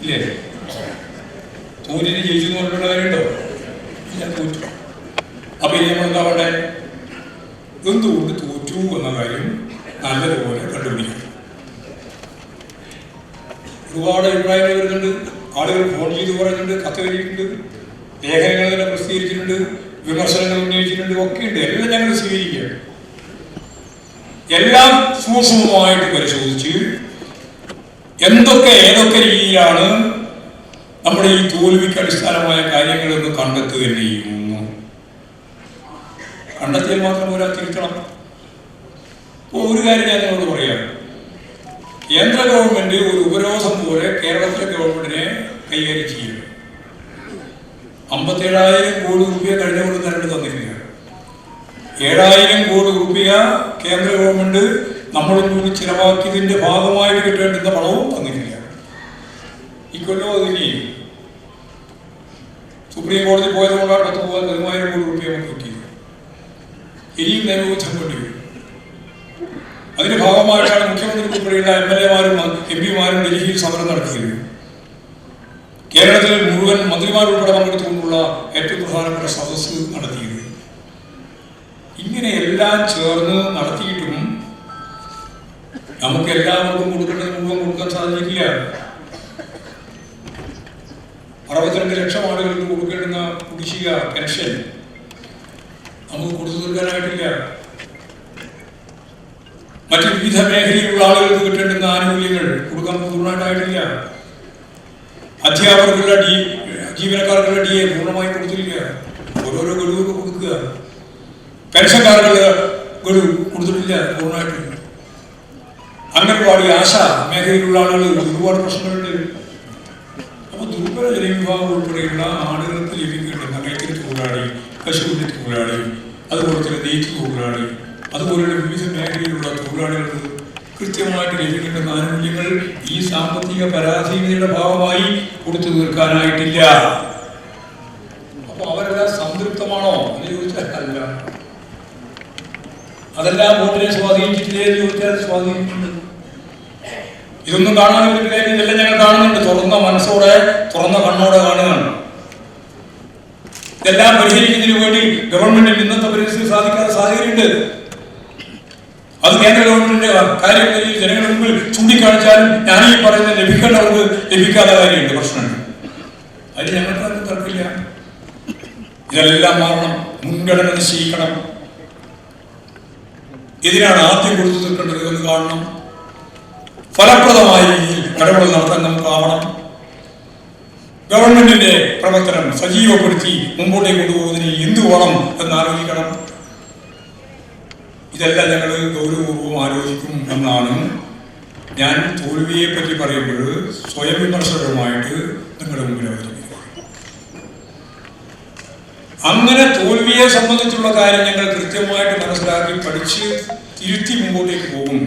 ഇല്ലേ? തോറ്റിന് ജയിച്ചു എന്ന് പറഞ്ഞിട്ടുള്ള കാര്യമുണ്ടോ? ഇല്ല തോറ്റു. അപ്പൊ ഇനി നമ്മൾ എന്താ വേണ്ടേ? എന്തുകൊണ്ട് തോറ്റു എന്ന കാര്യം നല്ലതുപോലെ കണ്ടുപിടിക്കണം. ഒരുപാട് അഭിപ്രായങ്ങൾ വരുന്നുണ്ട്. ആളുകൾ ഫോൺ ചെയ്ത് പറയുന്നുണ്ട് കത്ത് എഴുതിയിട്ടുണ്ട് ലേഖനങ്ങൾ തന്നെ പ്രസിദ്ധീകരിച്ചിട്ടുണ്ട് വിമർശനങ്ങൾ ഉന്നയിച്ചിട്ടുണ്ട് ഒക്കെ ഉണ്ട്. എല്ലാം ഞങ്ങൾ സ്വീകരിക്കുക എല്ലാം സൂക്ഷ്മമായിട്ട് പരിശോധിച്ച് എന്തൊക്കെ ഏതൊക്കെ രീതിയിലാണ് നമ്മുടെ ഈ തോൽവിക്ക് അടിസ്ഥാനമായ കാര്യങ്ങളെന്ന് കണ്ടെത്തുക ചെയ്യുന്നു കണ്ടെത്തിയാൽ മാത്രം ഒരാൾ തിരുത്തണം. ഇപ്പോൾ ഒരു കാര്യം ഞാൻ നിങ്ങളോട് പറയാം. കേന്ദ്ര ഗവൺമെന്റ് ഒരു ഉപരോധം പോലെ കേരളത്തിലെ ഗവൺമെന്റിനെ കൈകാര്യം ചെയ്യുന്നു. അമ്പത്തേഴായിരം കോടി റുപ്യ കഴിഞ്ഞ കൊണ്ട് കരണ്ട് തന്നിരിക്കുക ഏഴായിരം കോടി റുപ്യ കേന്ദ്ര ഗവൺമെന്റ് നമ്മളും കൂടി ചിലവാക്കിയതിന്റെ ഭാഗമായിട്ട് കിട്ടേണ്ടുന്ന പണവും തന്നിട്ടില്ല. ഇക്കൊല്ലം അതിന് സുപ്രീം കോടതി പോയതുകൊണ്ടാണ് പത്ത് പോകാൻ പതിമൂവായിരം കോടി റുപ്യ കിട്ടിയത്. ഇനിയും നിയമവിധം വേണ്ടി വരും. അതിന്റെ ഭാഗമായിട്ടാണ് മുഖ്യമന്ത്രി ഉൾപ്പെടെയുള്ള എം എൽ എമാരും എം പിമാരും ഡൽഹിയിൽ സമരം നടത്തിയത്. കേരളത്തിൽ മുഴുവൻ മന്ത്രിമാരുൾപ്പെടെ പങ്കെടുത്തുകൊണ്ടുള്ള ഏറ്റവും പ്രധാനപ്പെട്ട സദസ്സ് നടത്തിയത്. ഇങ്ങനെ എല്ലാം ചേർന്ന് നടത്തിയിട്ടും നമുക്ക് എല്ലാവർക്കും കൊടുക്കേണ്ട മുഴുവൻ കൊടുക്കാൻ സാധിക്കില്ല അറുപത്തിരണ്ട് ലക്ഷം ആളുകൾക്ക് കൊടുക്കേണ്ടുന്ന കുടിശ്ശിക പെൻഷൻ നമുക്ക് കൊടുത്തു തീർക്കാനായിട്ടില്ല. മറ്റ് വിവിധ മേഖലയിലുള്ള ആളുകൾക്ക് കിട്ടേണ്ടുന്ന ആനുകൂല്യങ്ങൾ കൊടുക്കാൻ പൂർണമായിട്ടായിട്ടില്ല. അധ്യാപകർക്കുള്ള ഡി ജീവനക്കാർക്കുള്ള ഡി എ പൂർണമായി കൊടുത്തില്ല ഓരോരോ ഗഡുവൊക്കെ കൊടുക്കുക. പെൻഷൻകാർക്കുള്ള ഗഡു കൊടുത്തിട്ടില്ല പൂർണമായിട്ട്. അംഗൻവാടി ആശ മേഖലയിലുള്ള ആളുകൾ ഒരുപാട് പ്രശ്നങ്ങളുണ്ട്. അപ്പോൾ ദുർബല ജനവിഭാഗം ഉൾപ്പെടെയുള്ള ആളുകൾക്ക് ലഭിക്കേണ്ടുന്ന കൈക്കരി തൊഴിലാളി കശുവണ്ടി തൊഴിലാളി അതുപോലെ തന്നെ നെയ്ത്ത് തൊഴിലാളി അതുപോലെയുള്ള വിവിധ മേഖലയിലുള്ള തൊഴിലാളികൾക്ക് കൃത്യമായിട്ട് ലഭിക്കേണ്ടുന്ന ആനുകൂല്യങ്ങൾ ഈ സാമ്പത്തിക പരാധീനതയുടെ ഭാഗമായി കൊടുത്തു തീർക്കാനായിട്ടില്ല. അപ്പോൾ അവരെല്ലാം സംതൃപ്തമാണോ? എന്ന് ചോദിച്ചാൽ അല്ല. അതെല്ലാം വോട്ടിനെ സ്വാധീനിച്ചിട്ടില്ലേ എന്ന് ചോദിച്ചാൽ സ്വാധീനിച്ചിട്ടുണ്ട് ഇതൊന്നും കാണാൻ ഒരു കാര്യം ഇതെല്ലാം ഞങ്ങൾ കാണുന്നുണ്ട്. തുറന്ന മനസ്സോടെ തുറന്ന കണ്ണോടെ കാണുകയാണ്. ഇതെല്ലാം പരിഹരിക്കുന്നതിന് വേണ്ടി ഗവൺമെന്റിന് ഇന്നത്തെ പരിസ്ഥിതി സാധിക്കാത്ത സാഹചര്യമുണ്ട്. അത് കേന്ദ്ര ഗവൺമെന്റിന്റെ കാര്യം ജനങ്ങളുടെ മുമ്പിൽ ചൂണ്ടിക്കാണിച്ചാലും ഞാൻ ഈ പറയുന്ന ലഭിക്കേണ്ടവർക്ക് ലഭിക്കാത്ത കാര്യമുണ്ട് പ്രശ്നമുണ്ട്. അതിന് ഞങ്ങൾക്ക് തർക്കില്ല ഇതെല്ലാം മാറണം മുൻഗണന നിശ്ചയിക്കണം. ഇതിനാണ് ആദ്യം കൊടുത്തു തീർക്കേണ്ടത് എന്ന് കാണണം? ഫലപ്രദമായ രീതിയിൽ ഇടപെടൽ നടത്താൻ നമുക്ക് ആവണം. ഗവൺമെന്റിന്റെ പ്രവർത്തനം സജീവപ്പെടുത്തി മുമ്പോട്ടേക്ക് കൊണ്ടുപോകുന്നതിന് എന്ത് വേണം എന്ന് ആലോചിക്കണം. ഇതെല്ലാം ഞങ്ങൾ ഗൗരവപൂർവം ആലോചിക്കും എന്നാണ് ഞാൻ തോൽവിയെ പറ്റി പറയുമ്പോൾ സ്വയം വിമർശകരുമായിട്ട് നിങ്ങളുടെ മുമ്പിൽ അവതരിപ്പിക്കുന്നത് അങ്ങനെ തോൽവിയെ സംബന്ധിച്ചുള്ള കാര്യം ഞങ്ങൾ കൃത്യമായിട്ട് മനസ്സിലാക്കി പഠിച്ച് തിരുത്തി മുമ്പോട്ടേക്ക് പോകും.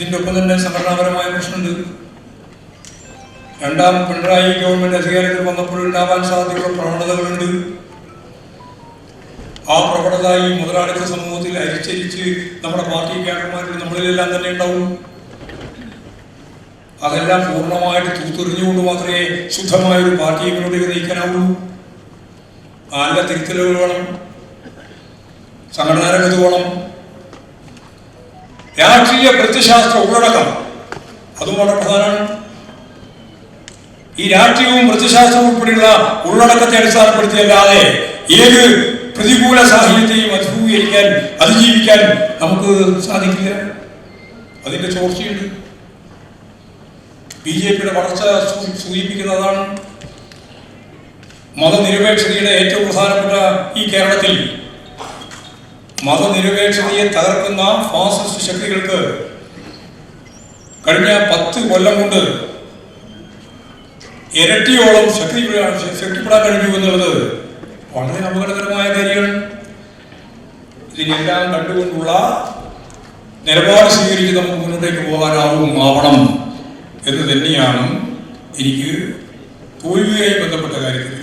ഇതിന്റെ ഒപ്പം തന്നെ സംഘടനാപരമായ പ്രശ്നമുണ്ട്. രണ്ടാം പിണറായി ഗവൺമെന്റ് അധികാരത്തിൽ വന്നപ്പോൾ ഉണ്ടാവാൻ സാധ്യതയുള്ള പ്രവണതകളുണ്ട്. ആ പ്രവണത ഈ മുതലാളിത്ത സമൂഹത്തിൽ അരിച്ചരിച്ച് നമ്മുടെ പാർട്ടി ക്യാഡർമാരിൽ നമ്മളിലെല്ലാം തന്നെ ഉണ്ടാവും. അതെല്ലാം പൂർണമായിട്ട് തൂത്തെറിഞ്ഞുകൊണ്ട് മാത്രമേ ശുദ്ധമായ ഒരു പാർട്ടിയെ മുന്നോട്ടേക്ക് നയിക്കാനാവുള്ളൂ. നല്ല തിരുത്തലുകൾ വേണം. സംഘടനാ രംഗത്ത് വേണം രാഷ്ട്രീയ പ്രത്യശാസ്ത്ര ഉള്ളടക്കം. അതും വളരെ പ്രധാനമാണ്. ഈ രാഷ്ട്രീയവും പ്രത്യശാസ്ത്രവും ഉൾപ്പെടെയുള്ള ഉള്ളടക്കത്തെ അടിസ്ഥാനപ്പെടുത്തിയല്ലാതെ ഏത് പ്രതികൂല സാഹചര്യത്തെയും അഭിമുഖീകരിക്കാൻ അതിജീവിക്കാൻ നമുക്ക് സാധിക്കില്ല. അതിന്റെ ചോർച്ചയുണ്ട്. ബി ജെ പിയുടെ വളർച്ച സൂചിപ്പിക്കുന്നതാണ്. മതനിരപേക്ഷതയുടെ ഏറ്റവും പ്രധാനപ്പെട്ട ഈ കേരളത്തിൽ മതനിരപേക്ഷതയെ തകർക്കുന്ന ഫാസിസ്റ്റ് ശക്തികൾക്ക് കഴിഞ്ഞ പത്ത് കൊല്ലം കൊണ്ട് ഇരട്ടിയോളം ശക്തി ശക്തിപ്പെടാൻ കഴിഞ്ഞു എന്നുള്ളത് വളരെ അപകടകരമായ കാര്യമാണ് ഇതിനെല്ലാം കണ്ടുകൊണ്ടുള്ള നിലപാട് സ്വീകരിച്ച് നമുക്ക് മുന്നോട്ടേക്ക് പോകാനാവും ആവണം എന്ന് തന്നെയാണ് എനിക്ക് തോൽവിയുമായി ബന്ധപ്പെട്ട കാര്യത്തിൽ